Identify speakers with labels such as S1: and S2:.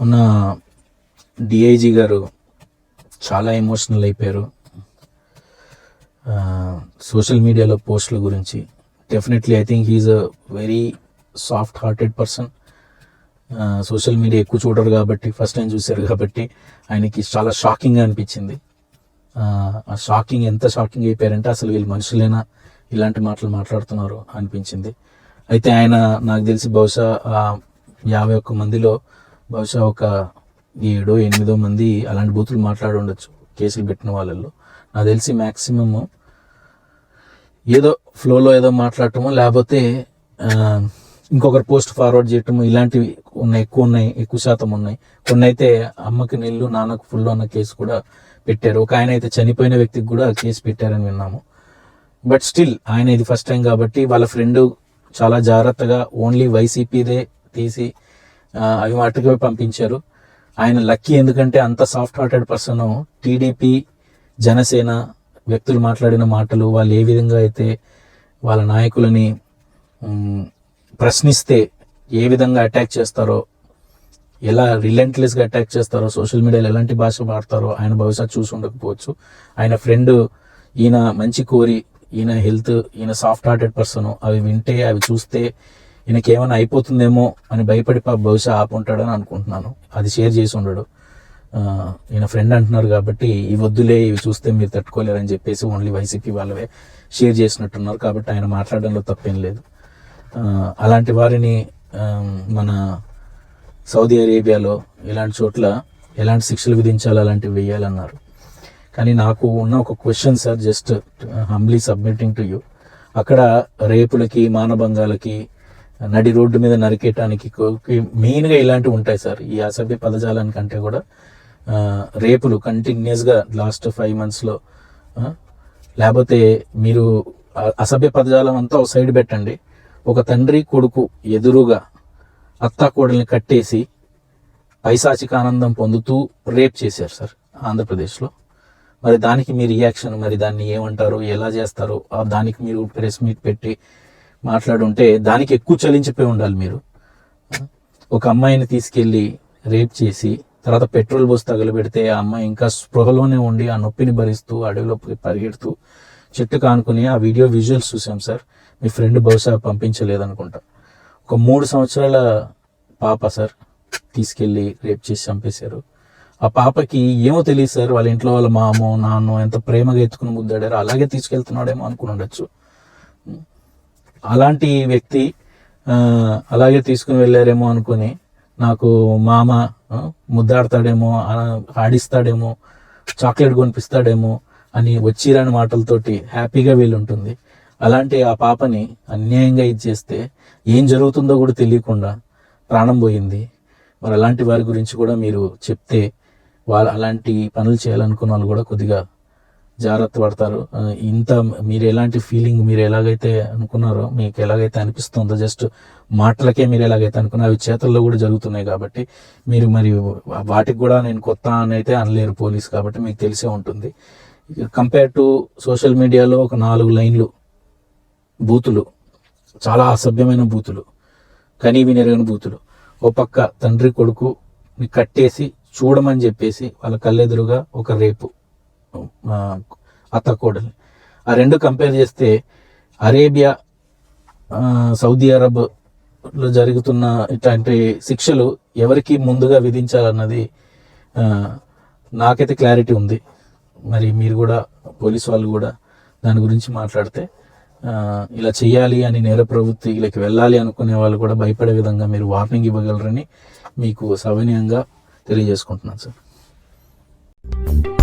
S1: మొన్న డిఐజీ గారు చాలా ఎమోషనల్ అయిపోయారు. సోషల్ మీడియాలో పోస్టుల గురించి. Definitely I think he's a very soft hearted person social media ఎక్కువ చూడరు కాబట్టి ఫస్ట్ టైం చూశారు కాబట్టి ఆయనకి చాలా షాకింగ్గా అనిపించింది. ఆ, షాకింగ్ ఎంత షాకింగ్ అయిపోయారంటే అసలు వీళ్ళు మనుషులేనా? ఇలాంటి మాటలు మాట్లాడుతున్నారు అనిపించింది. అయితే ఆయన నాకు తెలిసి బహుశా యాభై ఒక్క మందిలో బహుశా ఒక ఏడో ఎనిమిదో మంది అలాంటి బూతులు మాట్లాడి ఉండొచ్చు కేసులు పెట్టిన వాళ్ళల్లో. నాకు తెలిసి మ్యాక్సిమము ఏదో ఫ్లోలో ఏదో మాట్లాడటమో లేకపోతే ఇంకొకరు పోస్ట్ ఫార్వర్డ్ చేయటము ఇలాంటివి ఉన్నాయి ఎక్కువ ఉన్నాయి ఎక్కువ శాతం ఉన్నాయి. కొన్ని అయితే అమ్మకి నీళ్ళు నాన్నకు ఫుల్ అన్న కేసు కూడా పెట్టారు. ఒక ఆయన అయితే చనిపోయిన వ్యక్తికి కూడా కేసు పెట్టారని విన్నాము. బట్ స్టిల్ ఆయన ఇది ఫస్ట్ టైం కాబట్టి వాళ్ళ ఫ్రెండ్ చాలా జాగ్రత్తగా ఓన్లీ వైసీపీదే తీసి అవి మట్టుకు పంపించారు. ఆయన లక్కీ ఎందుకంటే అంత soft hearted person TDP Janasena వ్యక్తులు మాట్లాడిన మాటలు వాళ్ళు ఏ విధంగా అయితే వాళ్ళ నాయకులని ప్రశ్నిస్తే ఏ విధంగా అటాక్ చేస్తారో ఎలా రిలెంట్లెస్గా అటాక్ చేస్తారో సోషల్ మీడియాలో ఎలాంటి భాష వాడతారో ఆయన బహుశా చూసి ఉండకపోవచ్చు. ఆయన ఫ్రెండ్ ఈయన మంచి కోరి ఈయన హెల్త్ ఈయన సాఫ్ట్ హార్టెడ్ పర్సన్ అవి వింటే అవి చూస్తే ఈయనకి ఏమైనా అయిపోతుందేమో అని భయపడి పాప బహుశా ఆపుంటాడని అనుకుంటున్నాను. అది షేర్ చేసి ఉండడు. ఈయన ఫ్రెండ్ అంటున్నారు కాబట్టి ఇవి వద్దులే ఇవి చూస్తే మీరు తట్టుకోలేరని చెప్పేసి ఓన్లీ వైసీపీ వాళ్ళవే షేర్ చేసినట్టున్నారు కాబట్టి ఆయన మాట్లాడడంలో తప్పేం లేదు. అలాంటి వారిని మన సౌదీ అరేబియాలో ఇలాంటి చోట్ల ఎలాంటి శిక్షలు విధించాలి అలాంటివి వేయాలన్నారు. కానీ నాకు ఉన్న ఒక question sir just humbly submitting to you అక్కడ రేపులకి మానభంగాలకి నడి రోడ్డు మీద నరికేయటానికి మెయిన్గా ఇలాంటివి ఉంటాయి సార్. ఈ అసభ్య పదజాలానికంటే కూడా రేపులు కంటిన్యూస్గా లాస్ట్ ఫైవ్ మంత్స్లో లేకపోతే మీరు అసభ్య పదజాలం అంతా ఒక సైడ్ పెట్టండి. ఒక తండ్రి కొడుకు ఎదురుగా అత్తా కోడల్ని కట్టేసి పైశాచిక ఆనందం పొందుతూ రేప్ చేశారు సార్ ఆంధ్రప్రదేశ్లో. మరి దానికి మీ రియాక్షన్ మరి దాన్ని ఏమంటారు ఎలా చేస్తారు? దానికి మీరు ప్రెస్ మీట్ పెట్టి మాట్లాడుంటే దానికి ఎక్కువ చలించిపోయి ఉండాలి మీరు. ఒక అమ్మాయిని తీసుకెళ్ళి రేప్ చేసి తర్వాత పెట్రోల్ పోసి తగలబెడితే ఆ అమ్మాయి ఇంకా స్పృహలోనే ఉండి ఆ నొప్పిని భరిస్తూ అడవిలో పరిగెడుతూ చెట్టు కానుకుని ఆ వీడియో విజువల్స్ చూసాం సార్. మీ ఫ్రెండ్ బహుశా పంపించలేదనుకుంటా. ఒక మూడు సంవత్సరాల పాప సార్ తీసుకెళ్ళి రేప్ చేసి చంపేశారు. ఆ పాపకి ఏమో తెలియదు సార్ వాళ్ళ ఇంట్లో వాళ్ళ మామో నాన్నో ఎంత ప్రేమగా ఎత్తుకుని ముద్దాడారో అలాగే తీసుకెళ్తున్నాడేమో అనుకుని ఉండొచ్చు. అలాంటి వ్యక్తి అలాగే తీసుకుని వెళ్ళారేమో అనుకుని నాకు మామ ముద్దాడతాడేమో ఆడిస్తాడేమో చాక్లెట్ కొనిపిస్తాడేమో అని వచ్చిరాని మాటలతోటి హ్యాపీగా వీలుంటుంది. అలాంటి ఆ పాపని అన్యాయంగా ఇది చేస్తే ఏం జరుగుతుందో కూడా తెలియకుండా ప్రాణం పోయింది. మరి అలాంటి వారి గురించి కూడా మీరు చెప్తే వాళ్ళు అలాంటి పనులు చేయాలనుకున్న వాళ్ళు కూడా కొద్దిగా జాగ్రత్త పడతారు ఇంత మీరు ఎలాంటి ఫీలింగ్ మీరు ఎలాగైతే అనుకున్నారో మీకు ఎలాగైతే అనిపిస్తుందో జస్ట్ మాటలకే మీరు ఎలాగైతే అనుకున్నారో అవి చేతుల్లో కూడా జరుగుతున్నాయి కాబట్టి మీరు మరి వాటికి కూడా నేను కొత్త అని అయితే అనలేరు పోలీస్ కాబట్టి మీకు తెలిసే ఉంటుంది. కంపేర్ టు సోషల్ మీడియాలో ఒక నాలుగు లైన్లు బూతులు చాలా అసభ్యమైన బూతులు కనీ వినెరగని బూతులు. ఓ పక్క తండ్రి కొడుకుని కట్టేసి చూడమని చెప్పేసి వాళ్ళ కళ్ళెదురుగా ఒక రేపు. అత్త ఆ రెండు కంపేర్ చేస్తే అరేబియా సౌదీ అరబ్లో జరుగుతున్న ఇట్లాంటి శిక్షలు ఎవరికి ముందుగా విధించాలన్నది నాకైతే క్లారిటీ ఉంది. మరి మీరు కూడా పోలీస్ వాళ్ళు కూడా దాని గురించి మాట్లాడితే ఇలా చేయాలి అని నేర ప్రవృత్తిలోకి వెళ్ళాలి అనుకునే వాళ్ళు కూడా భయపడే విధంగా మీరు వార్నింగ్ ఇవ్వగలరని మీకు సవినయంగా తెలియజేసుకుంటున్నాను సార్